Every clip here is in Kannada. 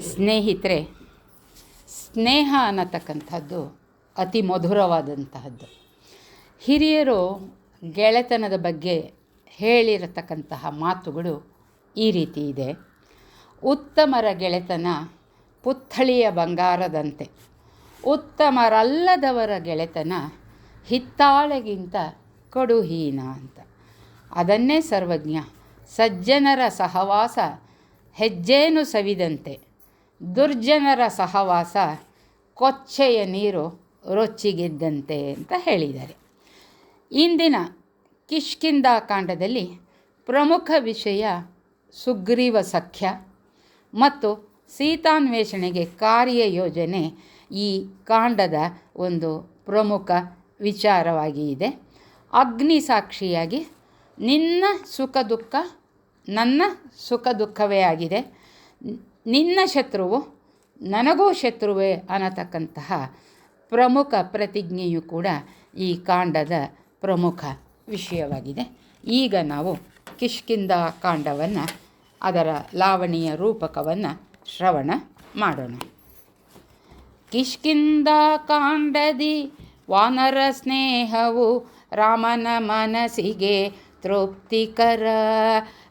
ಸ್ನೇಹಿತರೆ, ಸ್ನೇಹ ಅನ್ನತಕ್ಕಂಥದ್ದು ಅತಿ ಮಧುರವಾದಂತಹದ್ದು. ಹಿರಿಯರು ಗೆಳೆತನದ ಬಗ್ಗೆ ಹೇಳಿರತಕ್ಕಂತಹ ಮಾತುಗಳು ಈ ರೀತಿ ಇದೆ. ಉತ್ತಮರ ಗೆಳೆತನ ಪುತ್ಥಳಿಯ ಬಂಗಾರದಂತೆ. ಉತ್ತಮರಲ್ಲದವರ ಗೆಳೆತನ ಹಿತ್ತಾಳೆಗಿಂತ ಕಡುಹೀನ ಅಂತ. ಅದನ್ನೇ ಸರ್ವಜ್ಞ, ಸಜ್ಜನರ ಸಹವಾಸ, ಹೆಜ್ಜೇನು ಸವಿದಂತೆ. ದುರ್ಜನರ ಸಹವಾಸ ಕೊಚ್ಚೆಯ ನೀರು ರೊಚ್ಚಿಗೆದ್ದಂತೆ ಅಂತ ಹೇಳಿದ್ದಾರೆ. ಇಂದಿನ ಕಿಷ್ಕಿಂದ ಕಾಂಡದಲ್ಲಿ ಪ್ರಮುಖ ವಿಷಯ ಸುಗ್ರೀವ ಸಖ್ಯ ಮತ್ತು ಸೀತಾನ್ವೇಷಣೆಗೆ ಕಾರ್ಯಯೋಜನೆ ಈ ಕಾಂಡದ ಒಂದು ಪ್ರಮುಖ ವಿಚಾರವಾಗಿ ಇದೆ. ಅಗ್ನಿ ಸಾಕ್ಷಿಯಾಗಿ ನಿನ್ನ ಸುಖ ದುಃಖ ನನ್ನ ಸುಖ ದುಃಖವೇ ಆಗಿದೆ. ನಿನ್ನ ಶತ್ರುವು ನನಗೂ ಶತ್ರುವೇ ಅನ್ನತಕ್ಕಂತಹ ಪ್ರಮುಖ ಪ್ರತಿಜ್ಞೆಯು ಕೂಡ ಈ ಕಾಂಡದ ಪ್ರಮುಖ ವಿಷಯವಾಗಿದೆ. ಈಗ ನಾವು ಕಿಷ್ಕಿಂದ ಕಾಂಡವನ್ನು, ಅದರ ಲಾವಣಿಯ ರೂಪಕವನ್ನು ಶ್ರವಣ ಮಾಡೋಣ. ಕಿಷ್ಕಿಂದ ಕಾಂಡದಿ ವಾನರ ಸ್ನೇಹವು ರಾಮನ ಮನಸ್ಸಿಗೆ ತೃಪ್ತಿಕರ.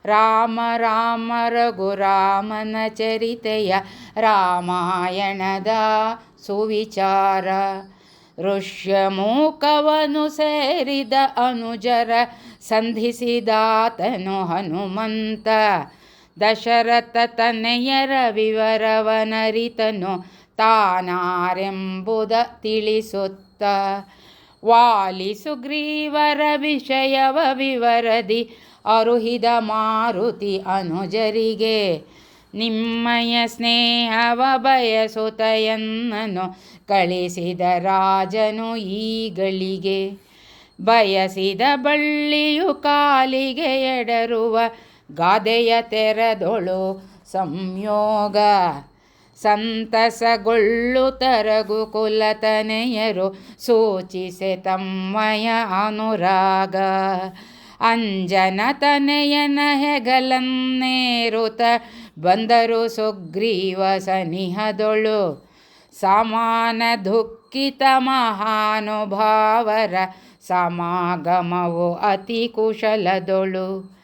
ರಾಮ ರಾಮ, ರಘುರಾಮನ ಚರಿತೆಯ ರಾಮಾಯಣದ ಸುವಿಚಾರ. ಋಷ್ಯಮೂಕವನು ಸೇರಿದ ಅನುಜರ ಸಂಧಿಸಿದಾತನು ಹನುಮಂತ. ದಶರಥ ತನೆಯರ ವಿವರವನರಿತನು ತಾನಾರೆಂಬುದ ತಿಳಿಸುತ್ತ. ವಾಲಿ ಸುಗ್ರೀವರ ವಿಷಯವ ವಿವರದಿ ಅರುಹಿದ ಮಾರುತಿ ಅನುಜರಿಗೆ. ನಿಮ್ಮಯ ಸ್ನೇಹವ ಬಯಸುತಯನ್ನನು ಕಳಿಸಿದ ರಾಜನು ಈಗಳಿಗೆ ಬಯಸಿದ ಬಳ್ಳಿಯು ಕಾಲಿಗೆ ಎಡರುವ, ಗಾದೆಯ ತೆರೆದೊಳು ಸಂಯೋಗ. ಸಂತಸಗೊಳ್ಳುತ್ತರಗು ಕುಲತನೆಯರು ಸೂಚಿಸೆ ತಮ್ಮಯ ಅನುರಾಗ. ಅಂಜನ ತನೆಯನ ಹೆಗಲನ್ನೇರುತ ಬಂದರು ಸುಗ್ರೀವ ಸನಿಹದೊಳು. ಸಮಾನ ದುಃಖಿತ ಮಹಾನುಭಾವರ ಸಮಾಗಮವು ಅತಿ ಕುಶಲದೊಳು.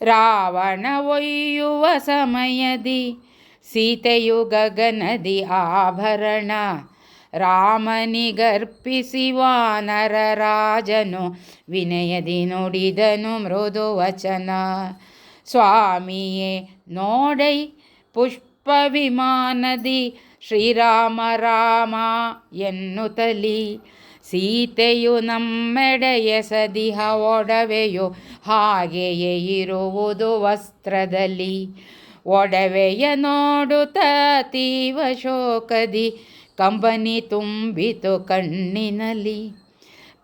ರಾವಣ ಒಯ್ಯುವ ಸಮಯದಿ ಸೀತೆಯು ಗಗನದಿ ಆಭರಣ. ರಾಮನಿಗರ್ಪಿಸಿ ವಾನರ ರಾಜನು ವಿನಯದಿ ನುಡಿದನು ಮೃದು ವಚನ ಸ್ವಾಮಿಯೇ, ನೋಡೈ ಪುಷ್ಪ ವಿಮಾನದಿ ಶ್ರೀರಾಮ ರಾಮ ಎನ್ನುತ್ತಲಿ. ಸೀತೆಯು ನಮ್ಮೆಡೆಯ ಸದಿಹ ಒಡವೆಯು ಹಾಗೆಯೇ ಇರುವುದು ವಸ್ತ್ರದಲ್ಲಿ. ಒಡವೆಯ ನೋಡುತ್ತ ತೀವ ಶೋಕದಿ, ಕಂಬನಿ ತುಂಬಿತು ಕಣ್ಣಿನಲ್ಲಿ.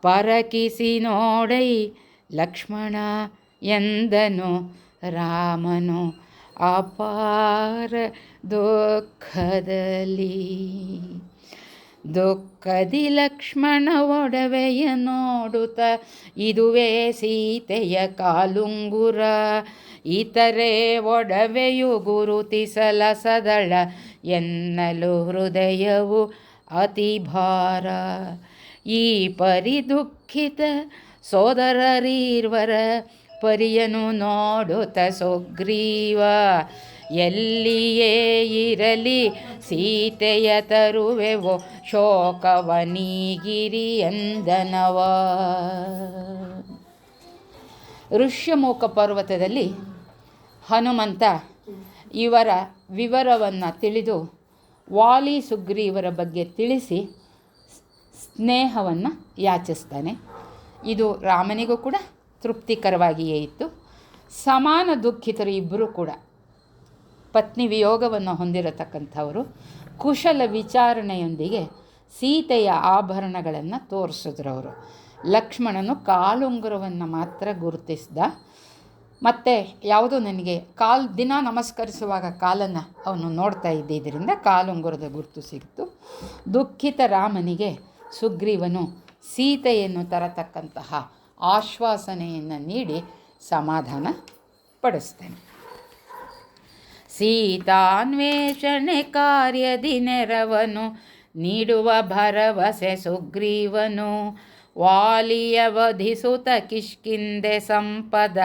ಪರಕಿಸಿ ನೋಡೈ ಲಕ್ಷ್ಮಣ ಎಂದನು ರಾಮನು ಅಪಾರ ದುಃಖದಲ್ಲಿ. ದುಃಖದಿ ಲಕ್ಷ್ಮಣ ಒಡವೆಯ ನೋಡುತ್ತ ಇದುವೇ ಸೀತೆಯ ಕಾಲುಂಗುರ ಇತರೆ ಒಡವೆಯು ಗುರುತಿಸಲ ಸದಳ ಎನ್ನಲು ಹೃದಯವು ಅತಿ ಭಾರ ಈ ಪರಿ ದುಃಖಿತ ಸೋದರರೀರ್ವರ ಪರಿಯನು ನೋಡುತ್ತ ಸುಗ್ರೀವ, ಎಲ್ಲಿಯೇ ಇರಲಿ, ಸೀತೆಯ ತರುವೆವೋ ಶೋಕವನೀಗಿರಿ ಎಂದನವ. ಋಷ್ಯಮುಖ ಪರ್ವತದಲ್ಲಿ ಹನುಮಂತ ಇವರ ವಿವರವನ್ನು ತಿಳಿದು ವಾಲಿ ಸುಗ್ರೀವರ ಬಗ್ಗೆ ತಿಳಿಸಿ ಸ್ನೇಹವನ್ನು ಯಾಚಿಸ್ತಾನೆ. ಇದು ರಾಮನಿಗೂ ಕೂಡ ತೃಪ್ತಿಕರವಾಗಿಯೇ ಇತ್ತು. ಸಮಾನ ದುಃಖಿತರು ಇಬ್ಬರೂ ಕೂಡ ಪತ್ನಿ ವಿಯೋಗವನ್ನು ಹೊಂದಿರತಕ್ಕಂಥವರು ಕುಶಲ ವಿಚಾರಣೆಯೊಂದಿಗೆ ಸೀತೆಯ ಆಭರಣಗಳನ್ನು ತೋರಿಸಿದ್ರು ಅವರು ಲಕ್ಷ್ಮಣನು ಕಾಲುಂಗುರವನ್ನು ಮಾತ್ರ ಗುರುತಿಸಿದ. ಮತ್ತು ಯಾವುದು ನನಗೆ ಕಾಲು ದಿನ ನಮಸ್ಕರಿಸುವಾಗ ಕಾಲನ್ನು ಅವನು ನೋಡ್ತಾ ಇದ್ದಿದ್ದರಿಂದ ಕಾಲುಂಗುರದ ಗುರುತು ಸಿಕ್ತು. ದುಃಖಿತ ರಾಮನಿಗೆ ಸುಗ್ರೀವನು ಸೀತೆಯನ್ನು ತರತಕ್ಕಂತಹ ಆಶ್ವಾಸನೆಯನ್ನು ನೀಡಿ ಸಮಾಧಾನ ಪಡಿಸ್ತೇನೆ. ಸೀತಾನ್ವೇಷಣೆ ಕಾರ್ಯದಿ ನೆರವನು ನೀಡುವ ಭರವಸೆ ಸುಗ್ರೀವನು. ವಾಲಿಯ ವಧಿಸುತ ಕಿಷ್ಕಿಂದೆ ಸಂಪದ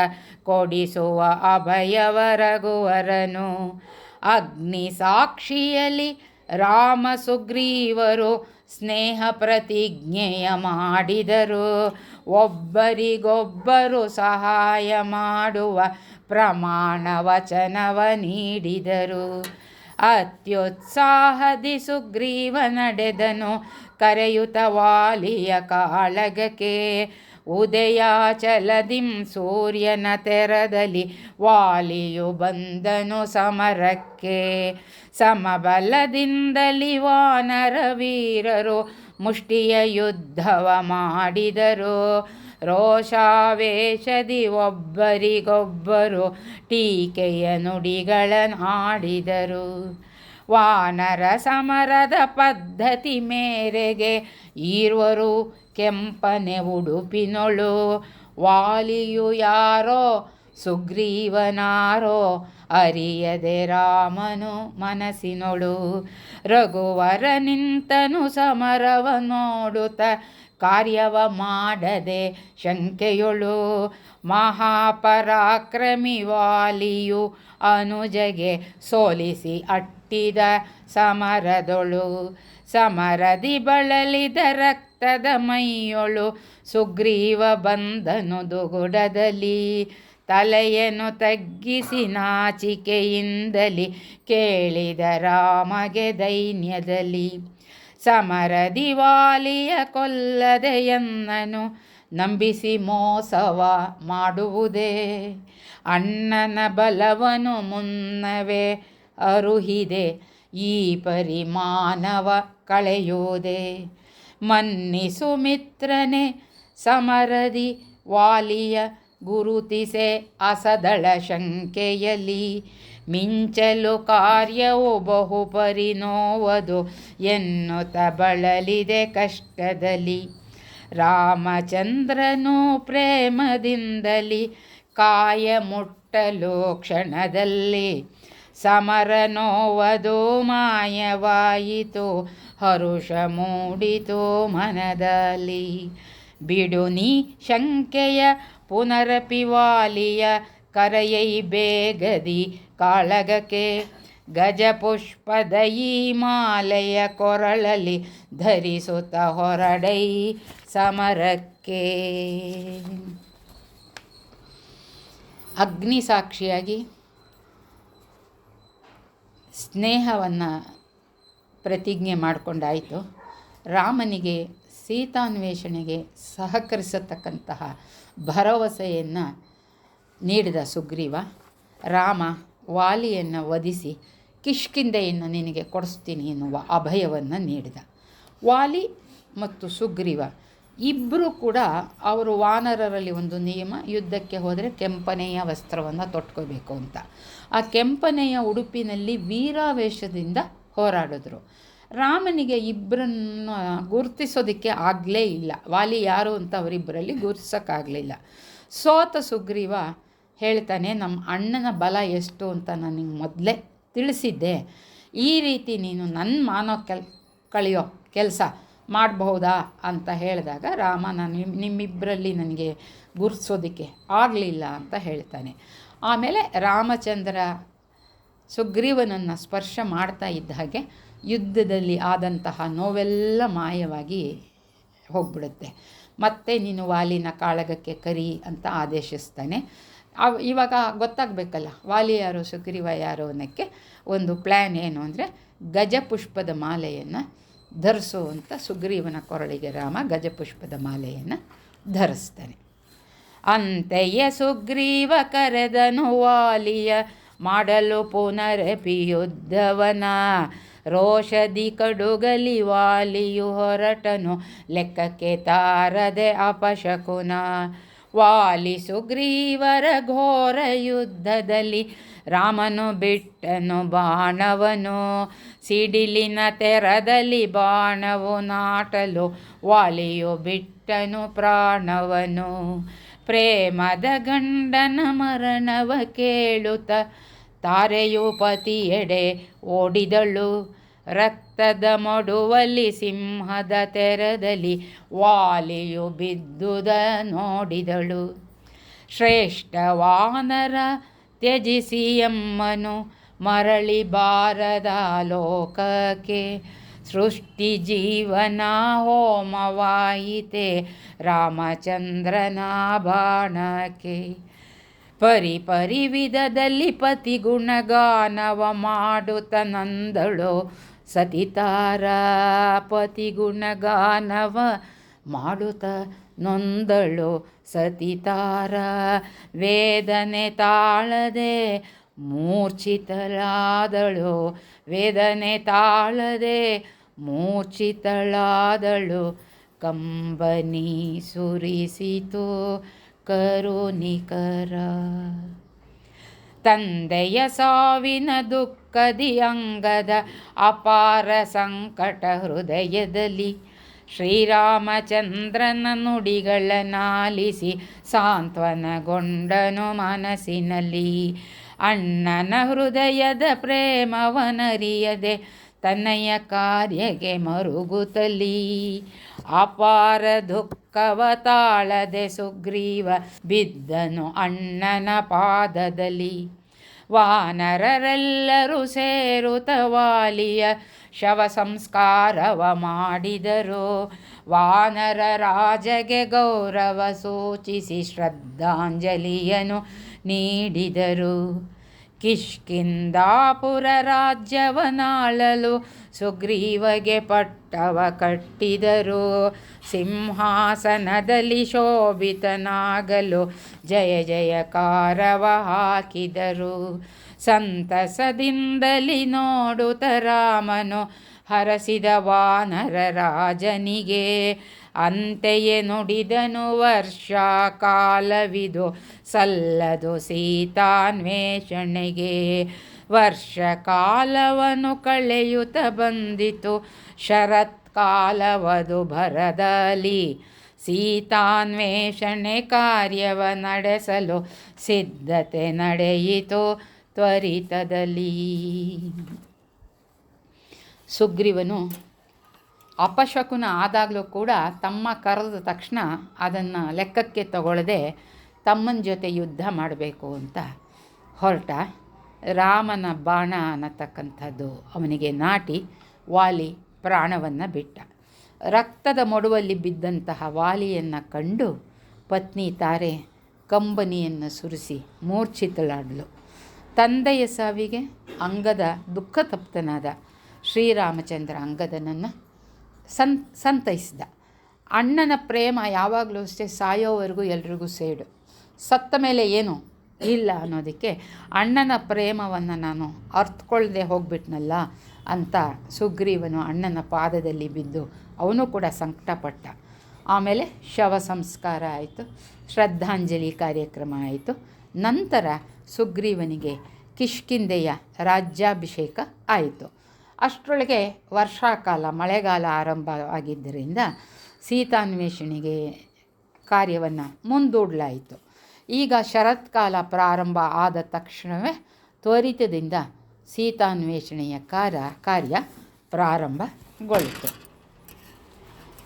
ಕೊಡಿಸುವ ಅಭಯವರಗುವರನು ಅಗ್ನಿ ಸಾಕ್ಷಿಯಲಿ ರಾಮ ಸುಗ್ರೀವರು ಸ್ನೇಹ ಪ್ರತಿಜ್ಞೆಯ ಮಾಡಿದರು. ಒಬ್ಬರಿಗೊಬ್ಬರು ಸಹಾಯ ಮಾಡುವ ಪ್ರಮಾಣ ವಚನವ ನೀಡಿದರು. ಅತ್ಯುತ್ಸಾಹದಿ ಸುಗ್ರೀವ ನಡೆದನು. ಕರೆಯುತ ವಾಲಿಯ ಕಾಳಗಕ್ಕೆ ಉದಯಾಚಲದಿಂ ಸೂರ್ಯನ ತೆರದಲ್ಲಿ ವಾಲಿಯು ಬಂದನು ಸಮರಕ್ಕೆ. ಸಮಬಲದಿಂದಲಿ ವಾನರ ವೀರರು ಮುಷ್ಟಿಯ ಯುದ್ಧವ ಮಾಡಿದರು. ರೋಷಾವೇಶದಿ ಒಬ್ಬರಿಗೊಬ್ಬರು ಟೀಕೆಯ ನುಡಿಗಳನ್ನಾಡಿದರು. ವಾನರ ಸಮರದ ಪದ್ಧತಿ ಮೇರೆಗೆ ಈರ್ವರು ಕೆಂಪನೆ ಉಡುಪಿನೊಳು. ವಾಲಿಯು ಯಾರೋ, ಸುಗ್ರೀವನಾರೋ, ಅರಿಯದೆ ರಾಮನು ಮನಸ್ಸಿನೊಳು. ರಘುವರ ನಿಂತನು ಸಮರವ ನೋಡುತ್ತ, ಕಾರ್ಯವ ಮಾಡದೆ ಶಂಕೆಯೊಳು. ಮಹಾಪರಾಕ್ರಮಿ ವಾಲಿಯು ಅನುಜಗೆ ಸೋಲಿಸಿ ಅಟ್ಟಿದ ಸಮರದೊಳು, ಸಮರದಿ ಬಳಲಿದ ರಕ್ತದ ಮೈಯೊಳು, ಸುಗ್ರೀವ ಬಂದನು ದುಗುಡದಲ್ಲಿ, ತಲೆಯನ್ನು ತಗ್ಗಿಸಿ ನಾಚಿಕೆಯಿಂದಲಿ ಕೇಳಿದ ರಾಮಗೆ ದೈನ್ಯದಲ್ಲಿ ಸಮರ ದಿವಾಲಿಯ ಕೊಲ್ಲದೆಯನ್ನನು ನಂಬಿಸಿ ಮೋಸವ ಮಾಡುವುದೇ, ಅಣ್ಣನ ಬಲವನು ಮುನ್ನವೇ ಅರುಹಿದೆ. ಈ ಪರಿಮಾನವ ಕಳೆಯೋದೆ. ಮನ್ನಿಸು ಮಿತ್ರನೆ, ಸಮರದಿ ವಾಲಿಯ ಗುರುತಿಸೆ ಅಸದಳ ಶಂಕೆಯಲಿ ಮಿಂಚಲು ಕಾರ್ಯವು ಬಹು ಪರಿನೋವದು ಎನ್ನುತ್ತ ಬಳಲಿದೆ ಕಷ್ಟದಲ್ಲಿ. ರಾಮಚಂದ್ರನು ಪ್ರೇಮದಿಂದಲಿ ಕಾಯ ಮುಟ್ಟಲು ಕ್ಷಣದಲ್ಲಿ ಸಮರ ನೋವದು ಮಾಯವಾಯಿತು, ಹರುಷ ಮೂಡಿತು ಮನದಲ್ಲಿ. ಬಿಡುನಿ ಶಂಕೆಯ ಪುನರಪಿವಾಲಿಯ ಕರೆಯೈ ಬೇಗದಿ ಕಾಳಗಕ್ಕೆ. ಗಜಪುಷ್ಪದ ಈ ಮಾಲೆಯ ಕೊರಳಲಿ ಧರಿಸುತ್ತ ಹೊರಡೈ ಸಮರಕ್ಕೆ. ಅಗ್ನಿ ಸಾಕ್ಷಿಯಾಗಿ ಸ್ನೇಹವನ್ನು ಪ್ರತಿಜ್ಞೆ ಮಾಡಿಕೊಂಡಾಯಿತು. ರಾಮನಿಗೆ ಸೀತಾನ್ವೇಷಣೆಗೆ ಸಹಕರಿಸತಕ್ಕಂತಹ ಭರವಸೆಯನ್ನು ನೀಡಿದ ಸುಗ್ರೀವ, ರಾಮ, ವಾಲಿಯನ್ನು ವಧಿಸಿ ಕಿಷ್ಕಿಂದೆಯನ್ನು ನಿನಗೆ ಕೊಡಿಸ್ತೀನಿ ಎನ್ನುವ ಅಭಯವನ್ನು ನೀಡಿದ. ವಾಲಿ ಮತ್ತು ಸುಗ್ರೀವ ಇಬ್ಬರು ಕೂಡ ಅವರು ವಾನರರಲ್ಲಿ ಒಂದು ನಿಯಮ, ಯುದ್ಧಕ್ಕೆ ಹೋದರೆ ಕೆಂಪನೆಯ ವಸ್ತ್ರವನ್ನು ತೊಟ್ಕೋಬೇಕು ಅಂತ. ಆ ಕೆಂಪನೆಯ ಉಡುಪಿನಲ್ಲಿ ವೀರಾವೇಶದಿಂದ ಹೋರಾಡಿದ್ರು. ರಾಮನಿಗೆ ಇಬ್ಬರನ್ನು ಗುರುತಿಸೋದಕ್ಕೆ ಆಗಲೇ ಇಲ್ಲ. ವಾಲಿ ಯಾರು ಅಂತ ಅವರಿಬ್ಬರಲ್ಲಿ ಗುರುತಿಸೋಕ್ಕಾಗಲಿಲ್ಲ. ಸೋತ ಸುಗ್ರೀವ ಹೇಳ್ತಾನೆ ನಮ್ಮ ಅಣ್ಣನ ಬಲ ಎಷ್ಟು ಅಂತ ನನಗೆ ಮೊದಲೇ ತಿಳಿಸಿದ್ದೆ. ಈ ರೀತಿ ನೀನು ನನ್ನ ಮಾನೋ ಕೆಲ್, ಕಳೆಯೋ ಕೆಲಸ. ಮಾಡಬಹುದಾ ಅಂತ ಹೇಳಿದಾಗ, ರಾಮ, ನಾನು ನಿಮ್ಮ ನಿಮ್ಮಿಬ್ಬರಲ್ಲಿ ನನಗೆ ಗುರುತಿಸೋದಕ್ಕೆ ಆಗಲಿಲ್ಲ ಅಂತ ಹೇಳ್ತಾನೆ. ಆಮೇಲೆ ರಾಮಚಂದ್ರ ಸುಗ್ರೀವನನ್ನು ಸ್ಪರ್ಶ ಮಾಡ್ತಾ ಇದ್ದ ಹಾಗೆ ಯುದ್ಧದಲ್ಲಿ ಆದಂತಹ ನೋವೆಲ್ಲ ಮಾಯವಾಗಿ ಹೋಗ್ಬಿಡುತ್ತೆ. ಮತ್ತೆ ನೀನು ವಾಲಿನ ಕಾಳಗಕ್ಕೆ ಕರಿ ಅಂತ ಆದೇಶಿಸ್ತಾನೆ. ಅವ್, ಇವಾಗ ಗೊತ್ತಾಗಬೇಕಲ್ಲ, ವಾಲಿ ಯಾರು, ಸುಗ್ರೀವ ಯಾರು ಅನ್ನೋಕ್ಕೆ ಒಂದು ಪ್ಲ್ಯಾನ್ ಏನು ಅಂದರೆ ಗಜಪುಷ್ಪದ ಮಾಲೆಯನ್ನು ಧರಿಸುವಂಥ ಸುಗ್ರೀವನ ಕೊರಳಿಗೆ ರಾಮ ಗಜಪುಷ್ಪದ ಮಾಲೆಯನ್ನು ಧರಿಸ್ತಾನೆ. ಅಂತೆಯ ಸುಗ್ರೀವ ಕರೆದನು ವಾಲಿಯ ಮಾಡಲು ಪುನರಪಿ ಯುದ್ಧವನ ರೋಷದಿ ಕಡುಗಲಿ ವಾಲಿಯು ಹೊರಟನು, ಲೆಕ್ಕಕ್ಕೆ ತಾರದೆ ಅಪಶಕುನ. ವಾಲಿ ಸುಗ್ರೀವರ ಘೋರ ಯುದ್ಧದಲ್ಲಿ ರಾಮನು ಬಿಟ್ಟನು ಬಾಣವನು. ಸಿಡಿಲಿನ ತೆರದಲ್ಲಿ ಬಾಣವು ನಾಟಲು ವಾಲಿಯು ಬಿಟ್ಟನು ಪ್ರಾಣವನು. ಪ್ರೇಮದ ಗಂಡನ ಮರಣವ ಕೇಳುತ್ತ ತಾರೆಯು ಪತಿಯೆಡೆ ಓಡಿದಳು. ರಕ್ತದ ಮಡುವಲ್ಲಿ ಸಿಂಹದ ತೆರದಲ್ಲಿ ವಾಲಿಯು ಬಿದ್ದುದ ನೋಡಿದಳು. ಶ್ರೇಷ್ಠ ವಾನರ ತ್ಯಜಿಸಿ ಎಮ್ಮನು. ಮರಳಿ ಬಾರದ ಲೋಕಕ್ಕೆ ಸೃಷ್ಟಿ ಜೀವನ ಹೋಮವಾಯಿತೆ ರಾಮಚಂದ್ರನ ಬಾಣಕ್ಕೆ. ಪರಿ ಪರಿ ವಿಧದಲ್ಲಿ ಪತಿ ಗುಣಗಾನವ ಮಾಡುತ್ತ ನಂದಳು ಸತಿತಾರ. ಪತಿ ಗುಣಗಾನವ ಮಾಡುತ್ತ ನೊಂದಳು ಸತಿತಾರ. ವೇದನೆ ತಾಳದೆ ಮೂರ್ಛಿತಳಾದಳು, ವೇದನೆ ತಾಳದೆ ಮೂರ್ಛಿತಳಾದಳು, ಕಂಬನಿ ಸುರಿಸಿತು ಕರುನಿಕರ ತಂದೆಯ ಸಾವಿನ ದುಃಖದಿ ಅಂಗದ ಅಪಾರ ಸಂಕಟ ಹೃದಯದಲ್ಲಿ ಶ್ರೀರಾಮಚಂದ್ರನ ನುಡಿಗಳನ್ನಾಲಿಸಿ ಸಾಂತ್ವನಗೊಂಡನು ಮನಸ್ಸಿನಲ್ಲಿ. ಅಣ್ಣನ ಹೃದಯದ ಪ್ರೇಮವನರಿಯದೆ ತನ್ನಯ ಕಾರ್ಯಗೆ ಮರುಗುತ್ತಲಿ ಅಪಾರ ದುಃಖವ ತಾಳದೆ ಸುಗ್ರೀವ ಬಿದ್ದನು ಅಣ್ಣನ ಪಾದದಲ್ಲಿ. ವಾನರರೆಲ್ಲರೂ ಸೇರುತ ವಾಲಿಯ ಶವ ಸಂಸ್ಕಾರವ ಮಾಡಿದರು. ವಾನರ ರಾಜಗೆ ಗೌರವ ಸೂಚಿಸಿ ಶ್ರದ್ಧಾಂಜಲಿಯನ್ನು ನೀಡಿದರು. ಕಿಷ್ಕಿಂದಾಪುರ ರಾಜ್ಯವನಾಳಲು ಸುಗ್ರೀವಗೆ ಪಟ್ಟವ ಕಟ್ಟಿದರು. ಸಿಂಹಾಸನದಲ್ಲಿ ಶೋಭಿತನಾಗಲು ಜಯ ಜಯಕಾರವ ಹಾಕಿದರು. ಸಂತಸದಿಂದಲಿ ನೋಡುತ್ತ ರಾಮನು ಹರಸಿದ ವಾನರ ರಾಜನಿಗೆ ಅಂತೆಯೇ ನುಡಿದನು ವರ್ಷ ಕಾಲವಿದು ಸಲ್ಲದು ಸೀತಾನ್ವೇಷಣೆಗೆ. ವರ್ಷ ಕಾಲವನ್ನು ಕಳೆಯುತ್ತ ಬಂದಿತು, ಶರತ್ಕಾಲವದು ಭರದಲ್ಲಿ. ಸೀತಾನ್ವೇಷಣೆ ಕಾರ್ಯವ ನಡೆಸಲು ಸಿದ್ಧತೆ ನಡೆಯಿತು ತ್ವರಿತದಲ್ಲಿ. ಸುಗ್ರೀವನು ಅಪಶಕುನ ಆದಾಗಲೂ ಕೂಡ ತಮ್ಮ ಕರೆದ ತಕ್ಷಣ ಅದನ್ನು ಲೆಕ್ಕಕ್ಕೆ ತಗೊಳ್ಳದೆ ತಮ್ಮನ ಜೊತೆ ಯುದ್ಧ ಮಾಡಬೇಕು ಅಂತ ಹೊರಟ. ರಾಮನ ಬಾಣ ಅನ್ನತಕ್ಕಂಥದ್ದು ಅವನಿಗೆ ನಾಟಿ ವಾಲಿ ಪ್ರಾಣವನ್ನು ಬಿಟ್ಟ. ರಕ್ತದ ಮೊಡುವಲ್ಲಿ ಬಿದ್ದಂತಹ ವಾಲಿಯನ್ನು ಕಂಡು ಪತ್ನಿ ತಾರೆ ಕಂಬನಿಯನ್ನು ಸುರಿಸಿ ಮೂರ್ಛಿತಳಾಡಲು ತಂದೆಯ ಸಾವಿಗೆ ಅಂಗದ ದುಃಖ ತಪ್ತನಾದ ಶ್ರೀರಾಮಚಂದ್ರ ಅಂಗದನನ್ನು ಸಂ, ಸಂತೈಸಿದ. ಅಣ್ಣನ ಪ್ರೇಮ ಯಾವಾಗಲೂ ಅಷ್ಟೇ ಸಾಯೋವರೆಗೂ ಎಲ್ರಿಗೂ ಸೇಡು. ಸತ್ತ ಮೇಲೆ ಏನು ಇಲ್ಲ ಅನ್ನೋದಕ್ಕೆ ಅಣ್ಣನ ಪ್ರೇಮವನ್ನು ನಾನು ಅರ್ಥಕೊಳ್ಳದೆ ಹೋಗ್ಬಿಟ್ನಲ್ಲ ಅಂತ ಸುಗ್ರೀವನು ಅಣ್ಣನ ಪಾದದಲ್ಲಿ ಬಿದ್ದು ಅವನು ಕೂಡ ಸಂಕಟಪಟ್ಟ. ಆಮೇಲೆ ಶವ ಸಂಸ್ಕಾರ ಆಯಿತು, ಶ್ರದ್ಧಾಂಜಲಿ ಕಾರ್ಯಕ್ರಮ ಆಯಿತು. ನಂತರ ಸುಗ್ರೀವನಿಗೆ ಕಿಷ್ಕಿಂದೆಯ ರಾಜ್ಯಾಭಿಷೇಕ ಆಯಿತು. ಅಷ್ಟರೊಳಗೆ ವರ್ಷಾಕಾಲ, ಮಳೆಗಾಲ ಆರಂಭ ಆಗಿದ್ದರಿಂದ ಸೀತಾನ್ವೇಷಣೆಗೆ ಕಾರ್ಯವನ್ನು ಮುಂದೂಡಲಾಯಿತು. ಈಗ ಶರತ್ಕಾಲ ಪ್ರಾರಂಭ ಆದ ತಕ್ಷಣವೇ ತ್ವರಿತದಿಂದ ಸೀತಾನ್ವೇಷಣೆಯ ಕಾರ್ಯ ಕಾರ್ಯ ಪ್ರಾರಂಭಗೊಳ್ಳಿತು.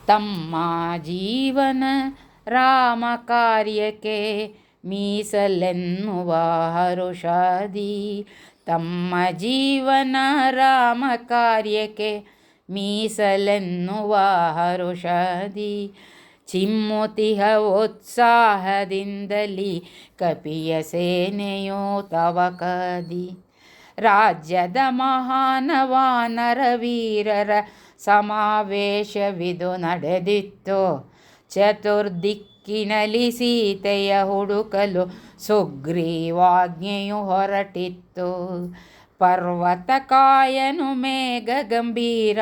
ತಮ್ಮ ಜೀವನ ರಾಮ ಕಾರ್ಯಕ್ಕೆ ಮೀಸಲೆನ್ನುವ ಹರುಷಾದಿ ತಮ್ಮ ಜೀವನ ರಾಮ ಕಾರ್ಯಕ್ಕೆ ಮೀಸಲೆನ್ನುವ ಹರುಷದಿ. ಚಿಮ್ಮುತಿಹ ಉತ್ಸಾಹದಿಂದಲಿ ಕಪಿಯ ಸೇನೆಯೋ ತವ ಕದಿ. ರಾಜ್ಯದ ಮಹಾನವಾನರ ವೀರರ ಸಮಾವೇಶವಿದು ನಡೆದಿತ್ತು. ಚತುರ್ದಿಕ್ಕಿನಲ್ಲಿ ಸೀತೆಯ ಹುಡುಕಲು ಸುಗ್ರೀವಾಜ್ಞೆಯು ಹೊರಟಿತ್ತು. ಪರ್ವತಕಾಯನು ಮೇಘ ಗಂಭೀರ,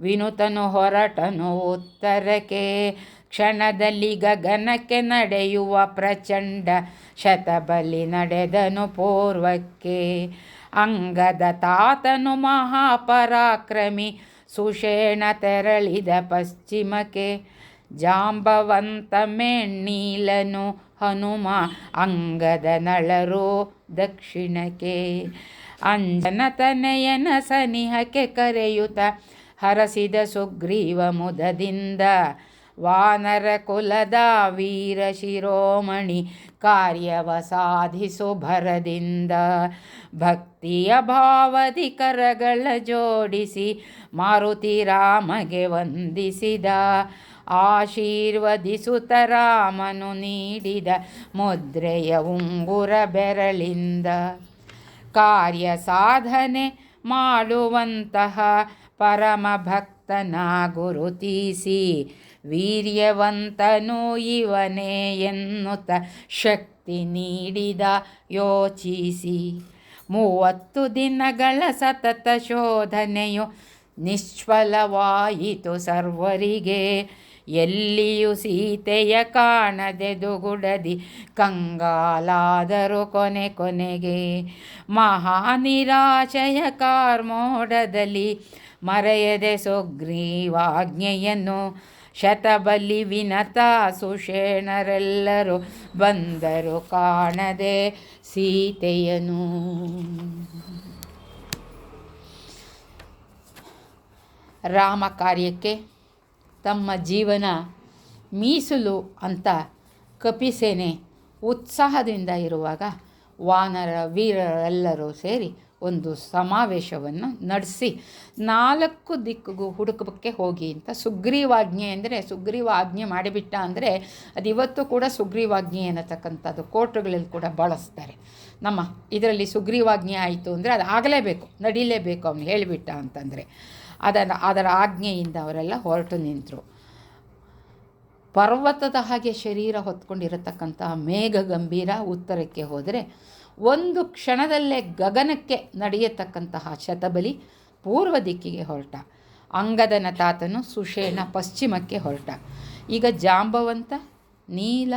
ವಿನುತನು ಹೊರಟನು ಉತ್ತರಕ್ಕೆ. ಕ್ಷಣದಲ್ಲಿ ಗಗನಕ್ಕೆ ನಡೆಯುವ ಪ್ರಚಂಡ ಶತಬಲಿ ನಡೆದನು ಪೂರ್ವಕ್ಕೆ. ಅಂಗದ ತಾತನು ಮಹಾಪರಾಕ್ರಮಿ, ಸುಷೇಣ ತೆರಳಿದ ಪಶ್ಚಿಮಕ್ಕೆ. ಜಾಂಬವಂತ ಮೆಣ್ಣೀಲನು ಹನುಮ ಅಂಗದ ನಳರೋ ದಕ್ಷಿಣಕ್ಕೆ. ಅಂಜನ ತನಯನ ಸನಿಹಕ್ಕೆ ಕರೆಯುತ ಹರಸಿದ ಸುಗ್ರೀವ ಮುದದಿಂದ. ವಾನರ ಕುಲದ ವೀರ ಶಿರೋಮಣಿ ಕಾರ್ಯವ ಸಾಧಿಸು ಭರದಿಂದ. ಭಕ್ತಿಯ ಭಾವದಿ ಕರಗಳ ಜೋಡಿಸಿ ಮಾರುತಿ ರಾಮಗೆ ವಂದಿಸಿದ. ಆಶೀರ್ವದಿಸುತ್ತ ರಾಮನು ನೀಡಿದ ಮುದ್ರೆಯ ಉಂಗುರ ಬೆರಳಿಂದ ಕಾರ್ಯ ಸಾಧನೆ ಮಾಡುವಂತಹ ಪರಮ ಭಕ್ತನ ಗುರುತಿಸಿ ವೀರ್ಯವಂತನು ಇವನೇ ಎನ್ನುತ್ತ ಶಕ್ತಿ ನೀಡಿದ ಯೋಚಿಸಿ, ಮೂವತ್ತು ದಿನಗಳ ಸತತ ಶೋಧನೆಯು ನಿಷ್ಫಲವಾಯಿತು ಸರ್ವರಿಗೆ. ಎಲ್ಲಿಯೂ ಸೀತೆಯ ಕಾಣದೆ ದುಗುಡದಿ ಕಂಗಾಲಾದರು ಕೊನೆ ಕೊನೆಗೆ ಮಹಾ ನಿರಾಶಯ ಕಾರ್ಮೋಡದಲ್ಲಿ ಮರೆಯದೆ ಸುಗ್ರೀವಾಜ್ಞೆಯನ್ನು ಶತಬಲಿ ವಿನತ ಸುಷೇಣರೆಲ್ಲರೂ ಬಂದರು ಕಾಣದೆ ಸೀತೆಯನು. ರಾಮ ಕಾರ್ಯಕ್ಕೆ ತಮ್ಮ ಜೀವನ ಮೀಸಲು ಅಂತ ಕಪಿಸೇನೆ ಉತ್ಸಾಹದಿಂದ ಇರುವಾಗ ವಾನರ ವೀರರೆಲ್ಲರೂ ಸೇರಿ ಒಂದು ಸಮಾವೇಶವನ್ನು ನಡೆಸಿ ನಾಲ್ಕು ದಿಕ್ಕಿಗೂ ಹುಡುಕಕ್ಕೆ ಹೋಗಿ ಅಂತ ಸುಗ್ರೀವಾಜ್ಞೆ ಅಂದರೆ ಸುಗ್ರೀವ ಆಜ್ಞೆ ಮಾಡಿಬಿಟ್ಟ ಅಂದರೆ ಅದು ಇವತ್ತು ಕೂಡ ಸುಗ್ರೀವಾಜ್ಞೆ ಅನ್ನತಕ್ಕಂಥದ್ದು ಕೋರ್ಟ್ಗಳಲ್ಲಿ ಕೂಡ ಬಳಸ್ತಾರೆ. ನಮ್ಮ ಇದರಲ್ಲಿ ಸುಗ್ರೀವಾಜ್ಞೆ ಆಯಿತು ಅಂದರೆ ಅದು ಆಗಲೇಬೇಕು, ನಡೀಲೇಬೇಕು ಅವನು ಹೇಳಿಬಿಟ್ಟ ಅಂತಂದರೆ. ಅದನ್ನು ಅದರ ಆಜ್ಞೆಯಿಂದ ಅವರೆಲ್ಲ ಹೊರಟು ನಿಂತರು. ಪರ್ವತದ ಹಾಗೆ ಶರೀರ ಹೊತ್ಕೊಂಡಿರತಕ್ಕಂತಹ ಮೇಘ ಗಂಭೀರ ಉತ್ತರಕ್ಕೆ ಹೋದರೆ ಒಂದು ಕ್ಷಣದಲ್ಲೇ ಗಗನಕ್ಕೆ ನಡೆಯತಕ್ಕಂತಹ ಶತಬಲಿ ಪೂರ್ವ ದಿಕ್ಕಿಗೆ ಹೊರಟ. ಅಂಗದನ ತಾತನು ಸುಷೇಣ ಪಶ್ಚಿಮಕ್ಕೆ ಹೊರಟ. ಈಗ ಜಾಂಬವಂತ, ನೀಲ,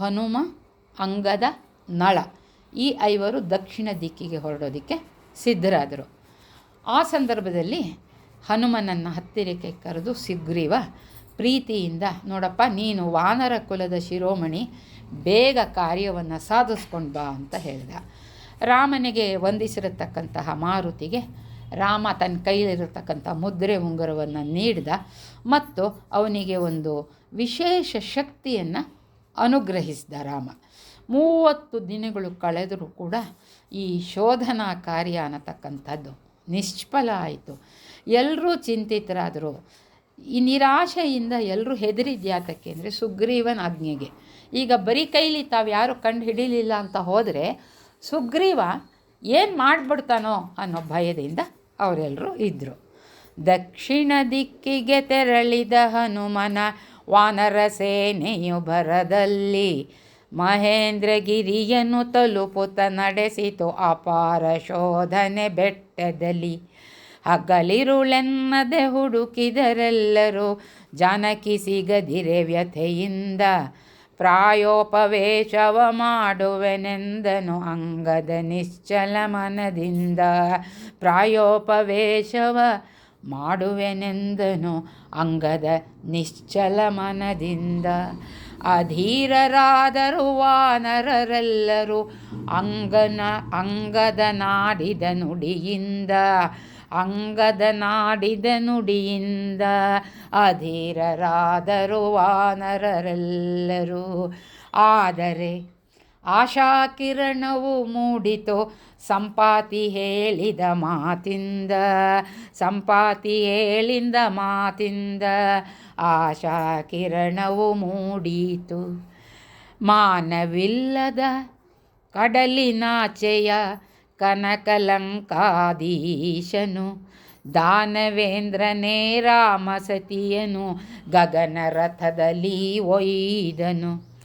ಹನುಮ, ಅಂಗದ, ನಳ ಈ ಐವರು ದಕ್ಷಿಣ ದಿಕ್ಕಿಗೆ ಹೊರಡೋದಕ್ಕೆ ಸಿದ್ಧರಾದರು. ಆ ಸಂದರ್ಭದಲ್ಲಿ ಹನುಮನನ್ನು ಹತ್ತಿರಕ್ಕೆ ಕರೆದು, ಸುಗ್ರೀವ, ಪ್ರೀತಿಯಿಂದ ನೋಡಪ್ಪ, ನೀನು ವಾನರ ಕುಲದ ಶಿರೋಮಣಿ, ಬೇಗ ಕಾರ್ಯವನ್ನು ಸಾಧಿಸ್ಕೊಂಡು ಬಾ ಅಂತ ಹೇಳಿದ. ರಾಮನಿಗೆ ವಂದಿಸಿರತಕ್ಕಂತಹ ಮಾರುತಿಗೆ ರಾಮ ತನ್ನ ಕೈಯಲ್ಲಿರತಕ್ಕಂಥ ಮುದ್ರೆ ಉಂಗುರವನ್ನು ನೀಡಿದ ಮತ್ತು ಅವನಿಗೆ ಒಂದು ವಿಶೇಷ ಶಕ್ತಿಯನ್ನು ಅನುಗ್ರಹಿಸಿದ ರಾಮ. ಮೂವತ್ತು ದಿನಗಳು ಕಳೆದರೂ ಕೂಡ ಈ ಶೋಧನಾ ಕಾರ್ಯ ಅನ್ನತಕ್ಕಂಥದ್ದು ನಿಷ್ಫಲ ಆಯಿತು. ಎಲ್ಲರೂ ಚಿಂತಿತರಾದರು. ಈ ನಿರಾಶೆಯಿಂದ ಎಲ್ಲರೂ ಹೆದರಿದ್ಯಾತಕ್ಕೆ ಅಂದರೆ ಸುಗ್ರೀವನ ಆಜ್ಞೆಗೆ. ಈಗ ಬರೀ ಕೈಲಿ ತಾವು ಯಾರು ಕಂಡು ಹಿಡಿಲಿಲ್ಲ ಅಂತ ಹೋದರೆ ಸುಗ್ರೀವ ಏನು ಮಾಡಿಬಿಡ್ತಾನೋ ಅನ್ನೋ ಭಯದಿಂದ ಅವರೆಲ್ಲರೂ ಇದ್ದರು ದಕ್ಷಿಣ ದಿಕ್ಕಿಗೆ ತೆರಳಿದ ಹನುಮನ ವಾನರ ಸೇನೆಯು ಭರದಲ್ಲಿ ಮಹೇಂದ್ರಗಿರಿಯನ್ನು ತಲುಪುತ್ತ ನಡೆಸಿತು ಅಪಾರ ಶೋಧನೆ ಬೆಟ್ಟದಲ್ಲಿ. ಹಗಲಿರುಳೆನ್ನದೆ ಹುಡುಕಿದರೆಲ್ಲರೂ ಜಾನಕಿ ಸಿಗದಿರೆ ವ್ಯಥೆಯಿಂದ. ಪ್ರಾಯೋಪವೇಶವ ಮಾಡುವೆನೆಂದನು ಅಂಗದ ನಿಶ್ಚಲ ಮನದಿಂದ. ಪ್ರಾಯೋಪವೇಶವ ಮಾಡುವೆನೆಂದನು ಅಂಗದ ನಿಶ್ಚಲ ಮನದಿಂದ. ಅಧೀರರಾದರು ವಾನರರೆಲ್ಲರೂ ಅಂಗನ, ಅಂಗದ ನಾಡಿದ ನುಡಿಯಿಂದ. ಅಂಗದ ನಾಡಿದ ನುಡಿಯಿಂದ ಅಧೀರರಾದರು ವಾನರರೆಲ್ಲರೂ ಆದರೆ ಆಶಾಕಿರಣವು ಮೂಡಿತು ಸಂಪಾತಿ ಹೇಳಿದ ಮಾತಿಂದ ಸಂಪಾತಿ ಹೇಳಿದ ಮಾತಿಂದ ಆಶಾಕಿರಣವು ಮೂಡಿತು ಮಾನವಿಲ್ಲದ ಕಡಲಿನಾಚೆಯ ಕನಕಲಂಕಾಧೀಶನು, ದಾನವೇಂದ್ರನೇ ರಾಮಸತಿಯನು ಗಗನ ರಥದಲ್ಲಿ ಒಯ್ದನು,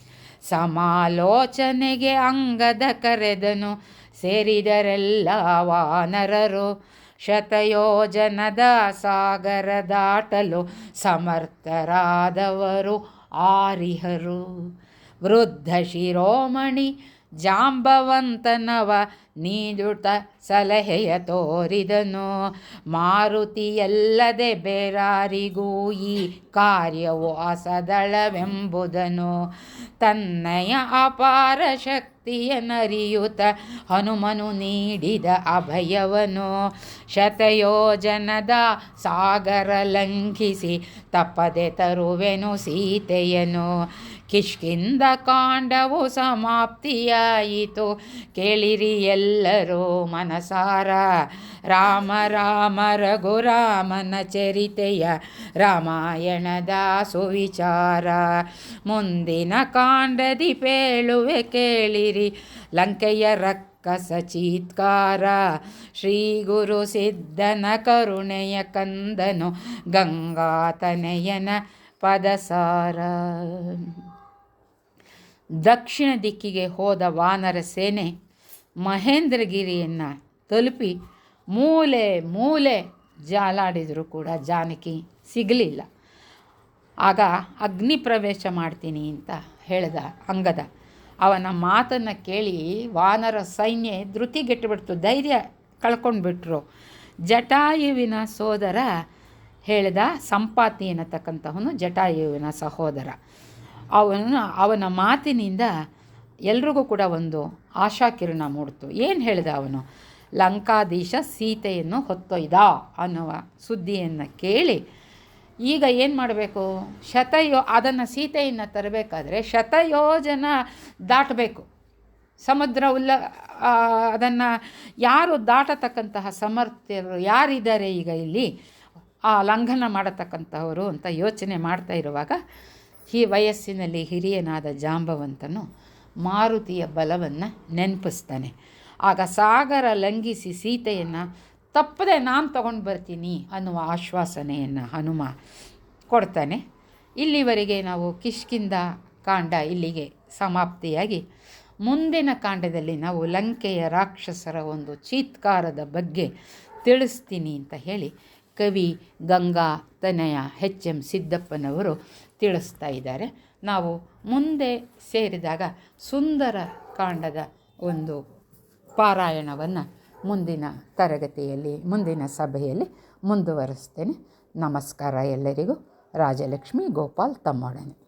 ಸಮಾಲೋಚನೆಗೆ ಅಂಗದ ಕರೆದನು, ಸೇರಿದರೆಲ್ಲ ವಾನರರು, ಶತಯೋಜನದ ಸಾಗರ ದಾಟಲು ಸಮರ್ಥರಾದವರು ಆರಿಹರು, ವೃದ್ಧ ಶಿರೋಮಣಿ ಜಾಂಬವಂತನವ ನೀಡುತ್ತ ಸಲಹೆಯ ತೋರಿದನು. ಮಾರುತಿಯಲ್ಲದೆ ಬೇರಾರಿಗೂ ಈ ಕಾರ್ಯವು ಅಸದಳವೆಂಬುದನು. ತನ್ನಯ ಅಪಾರ ಶಕ್ತಿಯನರಿಯುತ ಹನುಮನು ನೀಡಿದ ಅಭಯವನು. ಶತಯೋಜನದ ಸಾಗರ ಲಂಘಿಸಿ ತಪ್ಪದೆ ತರುವೆನು ಸೀತೆಯನು. ಕಿಷ್ಕಿಂದ ಕಾಂಡವು ಸಮಾಪ್ತಿಯಾಯಿತು. ಕೇಳಿರಿ ಎಲ್ಲರೂ ಮನಸಾರ. ರಾಮ ರಾಮ, ರಘುರಾಮನ ಚರಿತೆಯ ರಾಮಾಯಣದ ಸುವಿಚಾರ ಮುಂದಿನ ಕಾಂಡದಿ ಪೇಳುವೆ ಕೇಳಿರಿ. ಲಂಕೆಯ ರಕ್ಕಸ ಚೀತ್ಕಾರ. ಶ್ರೀ ಗುರು ಸಿದ್ಧನ ಕರುಣೆಯ ಕಂದನು ಗಂಗಾತನಯನ ಪದಸಾರ. ದಕ್ಷಿಣ ದಿಕ್ಕಿಗೆ ಹೋದ ವಾನರ ಸೇನೆ ಮಹೇಂದ್ರಗಿರಿಯನ್ನು ತಲುಪಿ ಮೂಲೆ ಮೂಲೆ ಜಾಲಾಡಿದರೂ ಕೂಡ ಜಾನಕಿ ಸಿಗಲಿಲ್ಲ. ಆಗ ಅಗ್ನಿ ಪ್ರವೇಶ ಮಾಡ್ತೀನಿ ಅಂತ ಹೇಳ್ದ ಅಂಗದ. ಅವನ ಮಾತನ್ನು ಕೇಳಿ ವಾನರ ಸೈನ್ಯ ಧೃತಿಗೆಟ್ಟುಬಿಡ್ತು, ಧೈರ್ಯ ಕಳ್ಕೊಂಡ್ಬಿಟ್ರು. ಜಟಾಯುವಿನ ಸೋದರ ಹೇಳಿದ ಸಂಪಾತಿ ಅನ್ನತಕ್ಕಂಥವನು ಜಟಾಯುವಿನ ಸಹೋದರ. ಅವನು ಅವನ ಮಾತಿನಿಂದ ಎಲ್ರಿಗೂ ಕೂಡ ಒಂದು ಆಶಾಕಿರಣ ಮೂಡ್ತು. ಏನು ಹೇಳಿದ ಅವನು? ಲಂಕಾಧೀಶ ಸೀತೆಯನ್ನು ಹೊತ್ತೊಯ್ದ ಅನ್ನುವ ಸುದ್ದಿಯನ್ನು ಕೇಳಿ ಈಗ ಏನು ಮಾಡಬೇಕು? ಶತಯೋ ಅದನ್ನು ಸೀತೆಯನ್ನು ತರಬೇಕಾದ್ರೆ ಶತಯೋಜನ ದಾಟಬೇಕು. ಸಮುದ್ರ ಉಲ್ಲ ಅದನ್ನು ಯಾರು ದಾಟತಕ್ಕಂತಹ ಸಮರ್ಥರು ಯಾರಿದ್ದಾರೆ ಈಗ ಇಲ್ಲಿ? ಆ, ಲಂಘನ ಮಾಡತಕ್ಕಂಥವರು ಅಂತ ಯೋಚನೆ ಮಾಡ್ತಾ ಇರುವಾಗ ಈ ವಯಸ್ಸಿನಲ್ಲಿ ಹಿರಿಯನಾದ ಜಾಂಬವಂತನು ಮಾರುತಿಯ ಬಲವನ್ನು ನೆನಪಿಸ್ತಾನೆ. ಆಗ ಸಾಗರ ಲಂಘಿಸಿ ಸೀತೆಯನ್ನು, ತಪ್ಪದೆ ನಾನು ತಗೊಂಡು ಬರ್ತೀನಿ ಅನ್ನುವ ಆಶ್ವಾಸನೆಯನ್ನು ಹನುಮ ಕೊಡ್ತಾನೆ. ಇಲ್ಲಿವರೆಗೆ ನಾವು ಕಿಷ್ಕಿಂದ ಕಾಂಡ ಇಲ್ಲಿಗೆ ಸಮಾಪ್ತಿಯಾಗಿ, ಮುಂದಿನ ಕಾಂಡದಲ್ಲಿ ನಾವು ಲಂಕೆಯ ರಾಕ್ಷಸರ ಒಂದು ಚೀತ್ಕಾರದ ಬಗ್ಗೆ ತಿಳಿಸ್ತೀನಿ ಅಂತ ಹೇಳಿ, ಕವಿ ಗಂಗಾ ತನಯ ಎಚ್ ಎಂ ಸಿದ್ದಪ್ಪನವರು ತಿಳಿಸ್ತಾ ಇದ್ದಾರೆ. ನಾವು ಮುಂದೆ ಸೇರಿದಾಗ ಸುಂದರ ಕಾಂಡದ ಒಂದು ಪಾರಾಯಣವನ್ನು ಮುಂದಿನ ತರಗತಿಯಲ್ಲಿ, ಮುಂದಿನ ಸಭೆಯಲ್ಲಿ ಮುಂದುವರಿಸ್ತೇನೆ. ನಮಸ್ಕಾರ ಎಲ್ಲರಿಗೂ. ರಾಜಲಕ್ಷ್ಮಿ ಗೋಪಾಲ್ ತಮ್ಮೊಡನೆ.